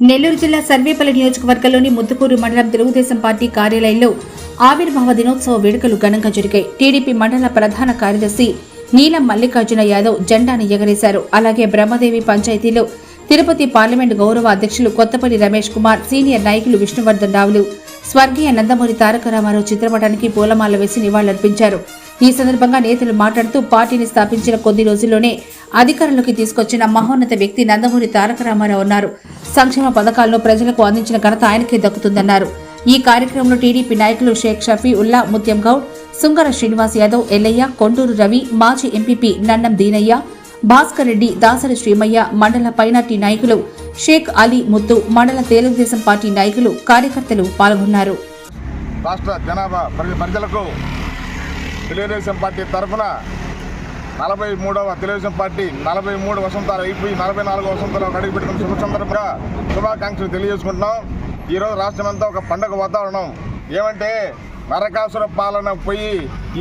నెల్లూరు జిల్లా సర్వేపల్లి నియోజకవర్గంలోని ముద్దుకూరు మండలం తెలుగుదేశం పార్టీ కార్యాలయంలో ఆవిర్భావ దినోత్సవ వేడుకలు ఘనంగా జరిగాయి. టీడీపీ మండల ప్రధాన కార్యదర్శి నీలం మల్లికార్జున యాదవ్ జెండాను ఎగరేశారు. అలాగే బ్రహ్మదేవి పంచాయతీలో తిరుపతి పార్లమెంట్ గౌరవ అధ్యక్షులు కొత్తపల్లి రమేష్ కుమార్ సీనియర్ నాయకులు విష్ణువర్ధన్ రావులు స్వర్గీయ నందమూరి తారక రామారావు చిత్రపటానికి పూలమాల వేసి నివాళులర్పించారు. ఈ సందర్భంగా నేతలు మాట్లాడుతూ పార్టీని స్థాపించిన కొద్ది రోజుల్లోనే అధికారంలోకి తీసుకొచ్చిన మహోన్నత వ్యక్తి నందమూరి తారక రామారావు అన్నారు. సంక్షేమ పథకాలను ప్రజలకు అందించిన ఘనత ఆయనకే దక్కుతుందన్నారు. ఈ కార్యక్రమంలో టీడీపీ నాయకులు షేక్ షఫీ ఉల్లా ముత్యం గౌడ్ సుంగర శ్రీనివాస్ యాదవ్ ఎల్లయ్య కొండూరు రవి మాజీ ఎంపీపీ నన్నం దీనయ్య భాస్కర్ రెడ్డి దాసరి శ్రీమయ్య మండల పైనాటి నాయకులు షేక్ అలీ ముత్తు మండల తెలుగుదేశం పార్టీ నాయకులు కార్యకర్తలు పాల్గొన్నారు. రాష్ట్ర జనాభా ప్రజలకు తెలుగుదేశం పార్టీ తరఫున నలభై మూడవ తెలుగుదేశం పార్టీ నలభై మూడు వసంతాలు అయిపోయి నలభై నాలుగు వసంతాలు అడుగు పెట్టుకుని శుభ సందర్భంగా శుభాకాంక్షలు తెలియజేసుకుంటున్నాం. ఈరోజు రాష్ట్రం అంతా ఒక పండగ వాతావరణం. ఏమంటే నరకాసుర పాలన పోయి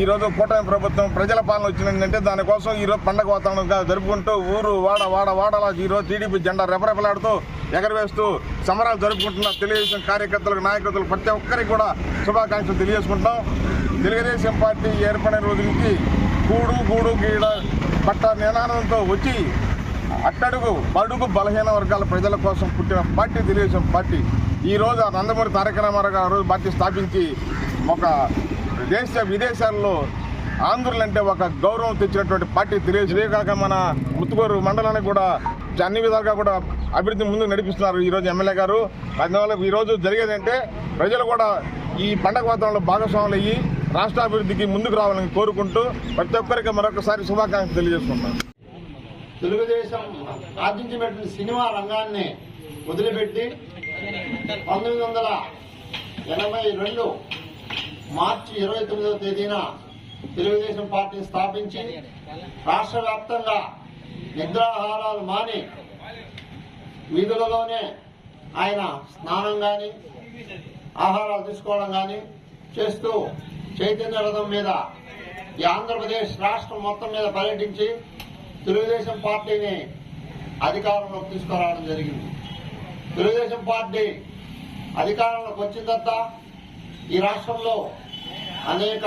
ఈరోజు కూటమి ప్రభుత్వం ప్రజల పాలన వచ్చిందంటే దానికోసం ఈరోజు పండగ వాతావరణంగా జరుపుకుంటూ ఊరు వాడ వాడ వాడలా ఈరోజు టీడీపీ జెండా రెపరెపలాడుతూ ఎగరవేస్తూ సమరాలు జరుపుకుంటున్న తెలుగుదేశం కార్యకర్తలకు నాయకత్తులకు ప్రతి ఒక్కరికి కూడా శుభాకాంక్షలు తెలియజేసుకుంటాం తెలుగుదేశం పార్టీ ఏర్పడిన రోజు నుంచి కూడు గూడు గీడ పట్ట నినాదంతో వచ్చి అట్టడుగు బడుగు బలహీన వర్గాల ప్రజల కోసం పుట్టిన పార్టీ తెలుగుదేశం పార్టీ. ఈరోజు ఆ నందమూరి తారక రామారావు గారు రోజు పార్టీ స్థాపించి ఒక దేశ విదేశాల్లో ఆంధ్రులంటే ఒక గౌరవం తెచ్చినటువంటి పార్టీ తెలియదు ఇదే కాక మన ముత్తుకూరు మండలానికి కూడా అన్ని విధాలుగా కూడా అభివృద్ధి ముందు నడిపిస్తున్నారు ఈరోజు ఎమ్మెల్యే గారు. అందువల్ల ఈరోజు జరిగేదంటే ప్రజలు కూడా ఈ పండగ వాతావరణంలో భాగస్వాములు అయ్యి రాష్ట్రాభివృద్ధికి ముందుకు రావాలని కోరుకుంటూ ప్రతి ఒక్కరికి మరొకసారి శుభాకాంక్షలు తెలియజేసుకుంటాను తెలుగుదేశం ఆర్జించినటువంటి సినిమా రంగాన్ని వదిలిపెట్టి పంతొమ్మిది వందల ఎనభై రెండు మార్చి ఇరవై తొమ్మిదవ తేదీన తెలుగుదేశం పార్టీని స్థాపించి రాష్ట్ర వ్యాప్తంగా నిద్రాహారాలు మాని వీధులలోనే ఆయన స్నానం కానీ ఆహారాలు తీసుకోవడం కానీ చేస్తూ చైతన్య రథం మీద ఈ ఆంధ్రప్రదేశ్ రాష్ట్రం మొత్తం మీద పర్యటించి తెలుగుదేశం పార్టీని అధికారంలోకి తీసుకురావడం జరిగింది. తెలుగుదేశం పార్టీ అధికారంలోకి వచ్చిన తర్వాత ఈ రాష్ట్రంలో అనేక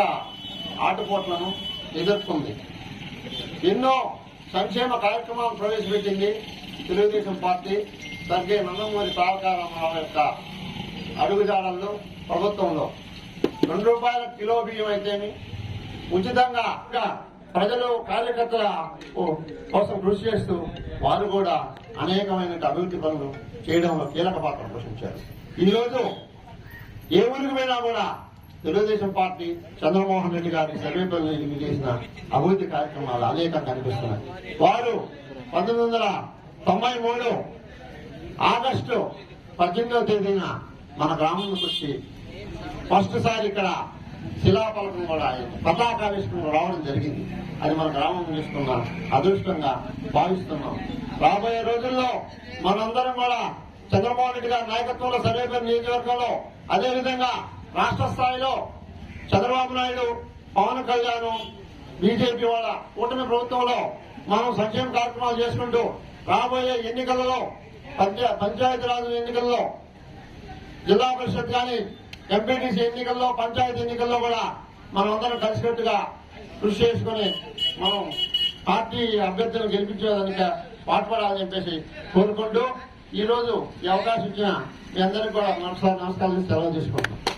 ఆటుపోట్లను ఎదుర్కొంది. ఎన్నో సంక్షేమ కార్యక్రమాలు ప్రవేశపెట్టింది తెలుగుదేశం పార్టీ. స్వర్గీయ నందమూరి తారక రామారావు యొక్క అడుగుజాడల్లో ప్రభుత్వంలో. రెండు రూపాయల కిలో బియ్యం అయితేమి ఉచితంగా ప్రజలు కార్యకర్తల కోసం కృషి చేస్తూ వారు కూడా అనేకమైన అభివృద్ధి పనులు చేయడంలో కీలక పాత్ర పోషించారు. ఈరోజు ఏ ఊరికి పోయినా కూడా తెలుగుదేశం పార్టీ చంద్రమోహన్ రెడ్డి గారి సమీపంలో చేసిన అభివృద్ధి కార్యక్రమాలు అనేకం కనిపిస్తున్నాయి వారు పంతొమ్మిది వందల తొంభై మూడు ఆగస్టు పద్దెనిమిదవ తేదీన మన గ్రామంలోకి వచ్చి ఫస్ట్ సారి ఇక్కడ శిలాఫలకం కూడా పతాకావిష్కరణ రావడం జరిగింది. అది మన గ్రామం చేసుకున్న అదృష్టంగా భావిస్తున్నాం. రాబోయే రోజుల్లో మనందరం కూడా చంద్రబాబు రెడ్డి గారి నాయకత్వంలో సర్వేపల్లి నియోజకవర్గంలో అదేవిధంగా రాష్ట్ర స్థాయిలో చంద్రబాబు నాయుడు పవన్ కళ్యాణ్ బీజేపీ వాళ్ళ కూటమి ప్రభుత్వంలో మనం సంక్షేమ కార్యక్రమాలు చేసుకుంటూ రాబోయే ఎన్నికలలో పంచా పంచాయతీరాజ్ ఎన్నికల్లో జిల్లా పరిషత్ కానీ ఎంపీటీసీ ఎన్నికల్లో పంచాయతీ ఎన్నికల్లో కూడా మనం అందరం కలిసికట్టుగా కృషి చేసుకుని మనం పార్టీ అభ్యర్థులను గెలిపించేదానికి పాటుపడాలని చెప్పేసి కోరుకుంటూ ఈరోజు ఈ అవకాశం ఇచ్చిన మీ అందరికీ కూడా నమస్కారం నమస్కారం సెలవు తీసుకుంటున్నాం.